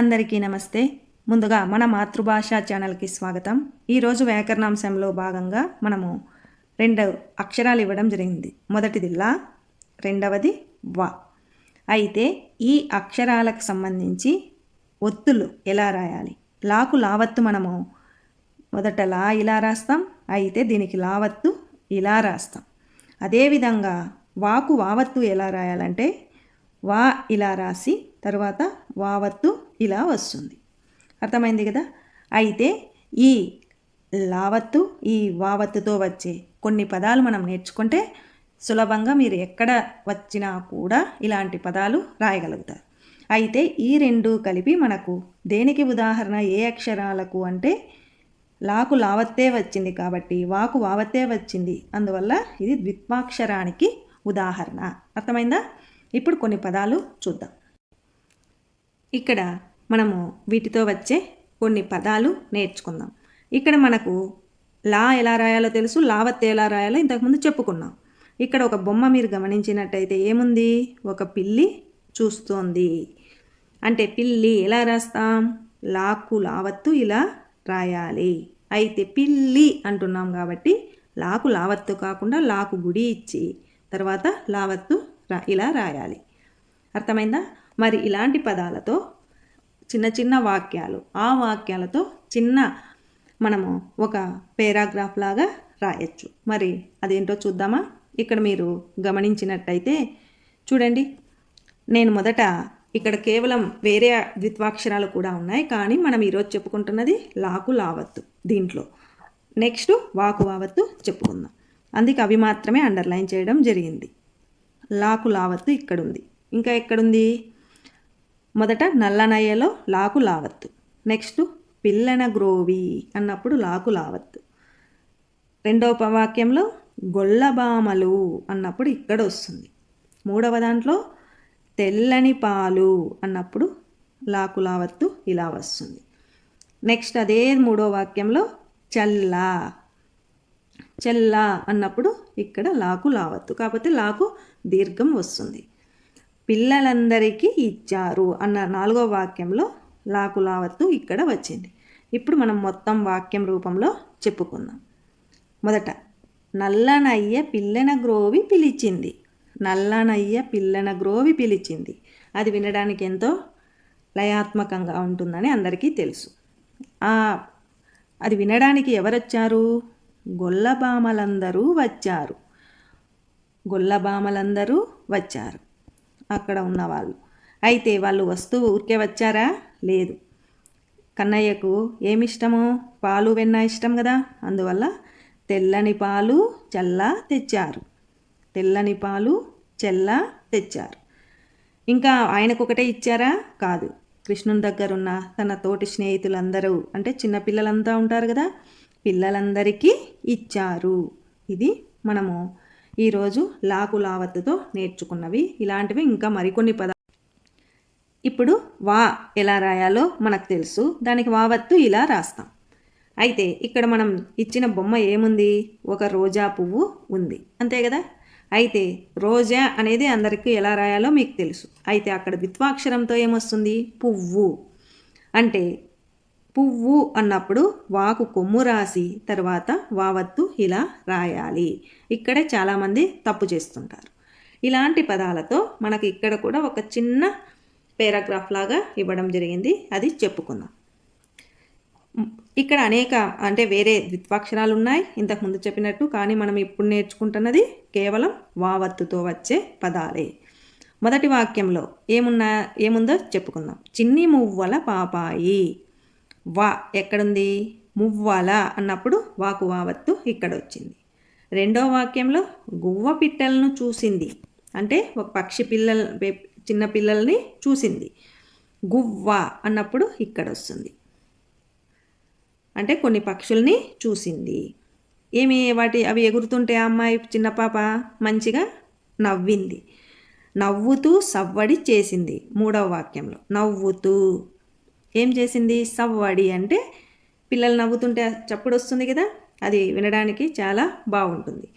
అందరికీ నమస్తే. ముందుగా మన మాతృభాష ఛానల్కి స్వాగతం. ఈరోజు వ్యాకరణాంశంలో భాగంగా మనము రెండు అక్షరాలు ఇవ్వడం జరిగింది. మొదటిది లా రెండవది వా. అయితే ఈ అక్షరాలకు సంబంధించి ఒత్తులు ఎలా రాయాలి? లాకు లావత్తు మనము మొదట లా ఇలా రాస్తాం అయితే దీనికి లావత్తు ఇలా రాస్తాం. అదేవిధంగా వాకు వావత్తు ఎలా రాయాలంటే వా ఇలా రాసి తర్వాత వావత్తు ఇలా వస్తుంది. అర్థమైంది కదా? అయితే ఈ లావత్తు ఈ వావత్తుతో వచ్చే కొన్ని పదాలు మనం నేర్చుకుంటే సులభంగా మీరు ఎక్కడ వచ్చినా కూడా ఇలాంటి పదాలు రాయగలుగుతారు. అయితే ఈ రెండు కలిపి మనకు దేనికి ఉదాహరణ? ఏ అక్షరాలకు? అంటే లాకు లావత్తే వచ్చింది కాబట్టి వాకు వావత్తే వచ్చింది. అందువల్ల ఇది ద్విత్వాక్షరానికి ఉదాహరణ. అర్థమైందా? ఇప్పుడు కొన్ని పదాలు చూద్దాం. ఇక్కడ మనము వీటితో వచ్చే కొన్ని పదాలు నేర్చుకుందాం. ఇక్కడ మనకు లా ఎలా రాయాలో తెలుసు లావత్ ఎలా రాయాలో ఇంతకుముందు చెప్పుకున్నాం. ఇక్కడ ఒక బొమ్మ మీరు గమనించినట్టయితే ఏముంది? ఒక పిల్లి చూస్తోంది. అంటే పిల్లి ఎలా రాస్తాం? లాకు లావత్తు ఇలా రాయాలి. అయితే పిల్లి అంటున్నాం కాబట్టి లాకు లావత్తు కాకుండా లాకు గుడి ఇచ్చి తర్వాత లావత్తు రా ఇలా రాయాలి. అర్థమైందా? మరి ఇలాంటి పదాలతో చిన్న చిన్న వాక్యాలు. ఆ వాక్యాలతో చిన్న మనము ఒక పేరాగ్రాఫ్ లాగా రాయొచ్చు. మరి అదేంటో చూద్దామా? ఇక్కడ మీరు గమనించినట్టయితే చూడండి. నేను మొదట ఇక్కడ కేవలం వేరే ద్విత్వాక్షరాలు కూడా ఉన్నాయి. కానీ మనం ఈరోజు చెప్పుకుంటున్నది లాకు లావత్తు దీంట్లో. నెక్స్ట్ వాకు వావత్తు చెప్పుకుందాం. అందుకే అవి మాత్రమే అండర్లైన్ చేయడం జరిగింది. లాకు లావత్తు ఇక్కడుంది. ఇంకా ఎక్కడుంది? మొదట నల్లనయ్యలో లాకు లావత్తు. నెక్స్ట్ పిల్లన గ్రోవి అన్నప్పుడు లాకు లావత్తు. రెండవ వాక్యంలో గొల్లబామలు అన్నప్పుడు ఇక్కడ వస్తుంది. మూడవ దాంట్లో తెల్లని పాలు అన్నప్పుడు లాకు లావత్తు ఇలా వస్తుంది. నెక్స్ట్ అదే మూడో వాక్యంలో చల్లా. చెల్లా అన్నప్పుడు ఇక్కడ లాకు లావత్తు. కాకపోతే లాకు దీర్ఘం వస్తుంది. పిల్లలందరికీ ఇచ్చారు అన్న నాలుగో వాక్యంలో లాకు లావత్తు ఇక్కడ వచ్చింది. ఇప్పుడు మనం మొత్తం వాక్యం రూపంలో చెప్పుకుందాం. మొదట నల్లనయ్య పిల్లన గ్రోవి పిలిచింది. నల్లనయ్య పిల్లన గ్రోవి పిలిచింది. అది వినడానికి ఎంతో లయాత్మకంగా ఉంటుందని అందరికీ తెలుసు. అది వినడానికి ఎవరొచ్చారు? గొల్లబామలందరూ వచ్చారు. గొల్లబామలందరూ వచ్చారు. అక్కడ ఉన్నవాళ్ళు. అయితే వాళ్ళు వస్తువు ఊరికే వచ్చారా? లేదు. కన్నయ్యకు ఏమి ఇష్టము పాలు వెన్న ఇష్టం కదా? అందువల్ల తెల్లని పాలు చల్ల తెచ్చారు. తెల్లని పాలు చెల్ల తెచ్చారు. ఇంకా ఆయనకు ఒకటే ఇచ్చారా? కాదు. కృష్ణుని దగ్గరున్న తన తోటి స్నేహితులందరూ అంటే చిన్నపిల్లలంతా ఉంటారు కదా? పిల్లలందరికీ ఇచ్చారు. ఇది మనము ఈరోజు లాకు లావత్తుతో నేర్చుకున్నవి. ఇలాంటివి ఇంకా మరికొన్ని పదాలు ఇప్పుడు వా ఎలా రాయాలో మనకు తెలుసు. దానికి వావత్తు ఇలా రాస్తాం. అయితే ఇక్కడ మనం ఇచ్చిన బొమ్మ ఏముంది? ఒక రోజా పువ్వు ఉంది. అంతే కదా? అయితే రోజా అనేది అందరికీ ఎలా రాయాలో మీకు తెలుసు. అయితే అక్కడ ద్విత్వాక్షరంతో ఏమొస్తుంది? పువ్వు. అంటే పువ్వు అన్నప్పుడు వాకు కొమ్ము రాసి తర్వాత వావత్తు ఇలా రాయాలి. ఇక్కడే చాలామంది తప్పు చేస్తుంటారు. ఇలాంటి పదాలతో మనకి ఇక్కడ కూడా ఒక చిన్న పేరాగ్రాఫ్ లాగా ఇవ్వడం జరిగింది. అది చెప్పుకుందాం. ఇక్కడ అనేక అంటే వేరే ద్విత్వాక్షరాలు ఉన్నాయి. ఇంతకుముందు చెప్పినట్టు కానీ మనం ఇప్పుడు నేర్చుకుంటున్నది కేవలం వావత్తుతో వచ్చే పదాలే. మొదటి వాక్యంలో ఏమున్నా ఏముందో చెప్పుకుందాం. చిన్ని మువ్వల పాపాయి. వా ఎక్కడుంది? మువ్వాలా అన్నప్పుడు వాకు వావత్తు ఇక్కడ వచ్చింది రెండో వాక్యంలో గువ్వ పిట్టలను చూసింది. అంటే ఒక పక్షి పిల్లల చిన్న పిల్లల్ని చూసింది. గువ్వ అన్నప్పుడు ఇక్కడ వస్తుంది అంటే కొన్ని పక్షుల్ని చూసింది. ఏమి వాటి అవి ఎగురుతుంటే అమ్మాయి చిన్న పాప మంచిగా నవ్వింది. నవ్వుతూ సవ్వడి చేసింది మూడవ వాక్యంలో. నవ్వుతూ ఏం చేసింది? సవ్వడి అంటే పిల్లలు నవ్వుతుంటే చప్పుడు వస్తుంది కదా అది వినడానికి చాలా బాగుంటుంది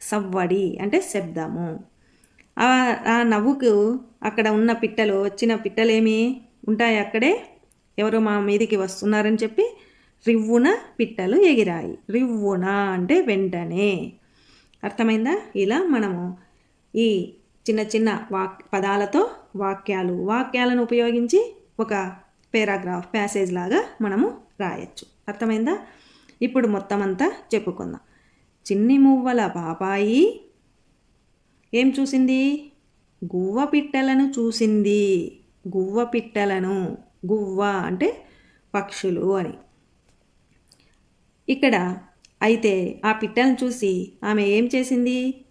సవ్వడి అంటే శబ్దము. ఆ నవ్వుకు అక్కడ ఉన్న పిట్టలు వచ్చిన పిట్టలేమి ఉంటాయి అక్కడే? ఎవరో మా మీదికి వస్తున్నారని చెప్పి రివ్వున పిట్టలు ఎగిరాయి. రివ్వున అంటే వెంటనే. అర్థమైందా? ఇలా మనము ఈ చిన్న చిన్న వాక్ పదాలతో వాక్యాలు వాక్యాలను ఉపయోగించి ఒక పేరాగ్రాఫ్ ప్యాసేజ్ లాగా మనము రాయొచ్చు. అర్థమైందా? ఇప్పుడు మొత్తం అంతా చెప్పుకుందాం. చిన్ని మువ్వల పాపాయి ఏం చూసింది? గువ్వ పిట్టలను చూసింది. గువ్వ పిట్టలను గువ్వ అంటే పక్షులు అని. ఇక్కడ అయితే ఆ పిట్టలను చూసి ఆమె ఏం చేసింది?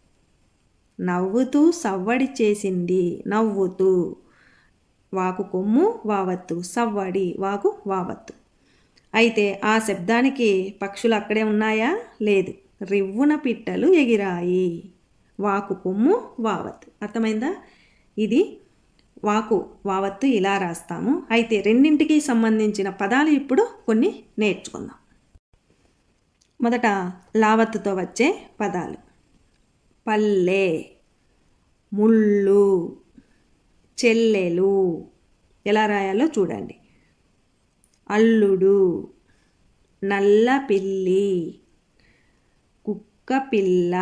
నవ్వుతూ సవ్వడి చేసింది. నవ్వుతూ వాకు కొమ్ము వావత్తు. సవ్వడి వాకు వావత్తు. అయితే ఆ శబ్దానికి పక్షులు అక్కడే ఉన్నాయా? లేదు. రివ్వున పిట్టలు ఎగిరాయి. వాకు కొమ్ము వావత్తు. అర్థమైందా? ఇది వాకు వావత్తు ఇలా రాస్తాము. అయితే రెండింటికి సంబంధించిన పదాలు ఇప్పుడు కొన్ని నేర్చుకుందాం. మొదట లావత్తుతో వచ్చే పదాలు. పల్లె ముళ్ళు. చెల్లెలు. ఎలా రాయాలో చూడండి. అల్లుడు నల్ల పిల్లి కుక్క పిల్ల.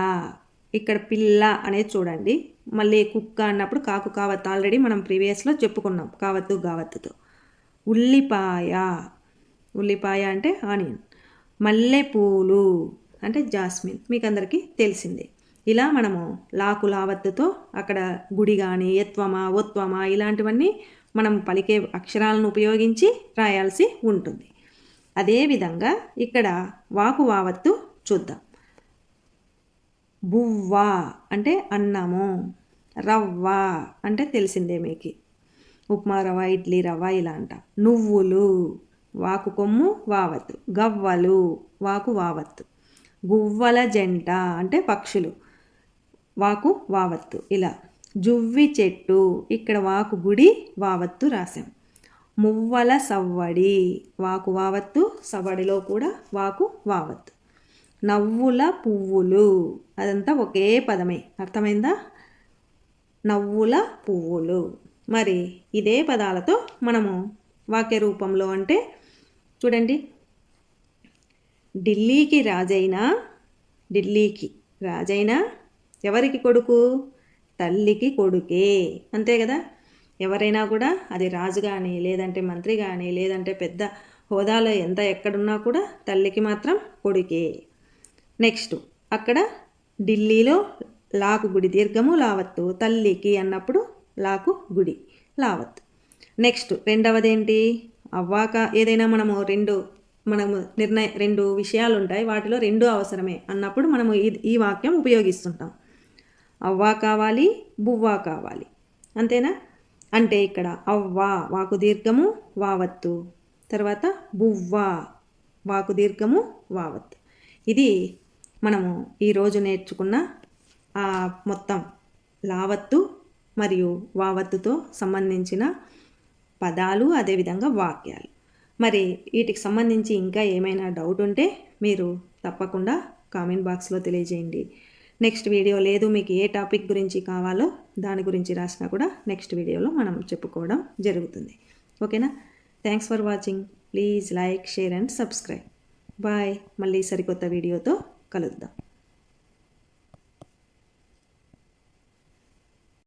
ఇక్కడ పిల్ల అనేది చూడండి. మళ్ళీ కుక్క అన్నప్పుడు కాకు కావత్తు ఆల్రెడీ మనం ప్రీవియస్లో చెప్పుకున్నాం. కావత్తు గావత్తుతో. ఉల్లిపాయ. ఉల్లిపాయ అంటే ఆనియన్. మల్లెపూలు అంటే జాస్మిన్. మీకు అందరికీ తెలిసిందే. ఇలా మనము లాకు లావత్తుతో అక్కడ గుడి కానీ ఎత్వమా ఒత్వమా ఇలాంటివన్నీ మనం పలికే అక్షరాలను ఉపయోగించి రాయాల్సి ఉంటుంది. అదేవిధంగా ఇక్కడ వాకు వావత్తు చూద్దాం. బువ్వ అంటే అన్నము రవ్వ అంటే తెలిసిందే మీకు. ఉప్మా రవ్వ ఇడ్లీ రవ్వ ఇలా అంట. నువ్వులు వాకు కొమ్ము వావత్తు. గవ్వలు వాకు వావత్తు గువ్వల జంట అంటే పక్షులు. వాకు వావత్తు. ఇలా జువ్వి చెట్టు ఇక్కడ వాకు గుడి వావత్తు రాశాం. మువ్వల సవ్వడి వాకు వావత్తు సవ్వడిలో కూడా వాకు వావత్తు. నవ్వుల పువ్వులు అదంతా ఒకే పదమే. అర్థమైందా? నవ్వుల పువ్వులు. మరి ఇదే పదాలతో మనము వాక్య రూపంలో అంటే చూడండి. ఢిల్లీకి రాజైన ఢిల్లీకి రాజైనా ఎవరికి కొడుకు? తల్లికి కొడుకే. అంతే కదా? ఎవరైనా కూడా అది రాజు కానీ లేదంటే మంత్రి కానీ లేదంటే పెద్ద హోదాలో ఎంత ఎక్కడున్నా కూడా తల్లికి మాత్రం కొడుకే. నెక్స్ట్ అక్కడ ఢిల్లీలో లాకు గుడి దీర్ఘము లావత్తు తల్లికి అన్నప్పుడు లాకు గుడి లావత్. నెక్స్ట్ రెండవది ఏంటి అవ్వాక ఏదైనా మనము రెండు మనము నిర్ణయ రెండు విషయాలు ఉంటాయి వాటిలో రెండు అవసరమే అన్నప్పుడు మనము ఈ ఈ వాక్యం ఉపయోగిస్తుంటాం. అవ్వా కావాలి బువ్వా కావాలి. అంతేనా? అంటే ఇక్కడ అవ్వా వాకు దీర్ఘము వావత్తు. తర్వాత బువ్వా వాకు దీర్ఘము వావత్తు. ఇది మనము ఈరోజు నేర్చుకున్న ఆ మొత్తం లావత్తు మరియు వావత్తుతో సంబంధించిన పదాలు అదేవిధంగా వాక్యాలు. మరి వీటికి సంబంధించి ఇంకా ఏమైనా డౌట్ ఉంటే మీరు తప్పకుండా కామెంట్ బాక్స్లో తెలియజేయండి. నెక్స్ట్ వీడియో లేదు మీకు ఏ టాపిక్ గురించి కావాలో దాని గురించి రాసినా కూడా నెక్స్ట్ వీడియోలో మనం చెప్పుకోవడం జరుగుతుంది. ఓకేనా? Thanks for watching please like share and subscribe bye మళ్ళీ సరికొత్త వీడియోతో కలుద్దాం.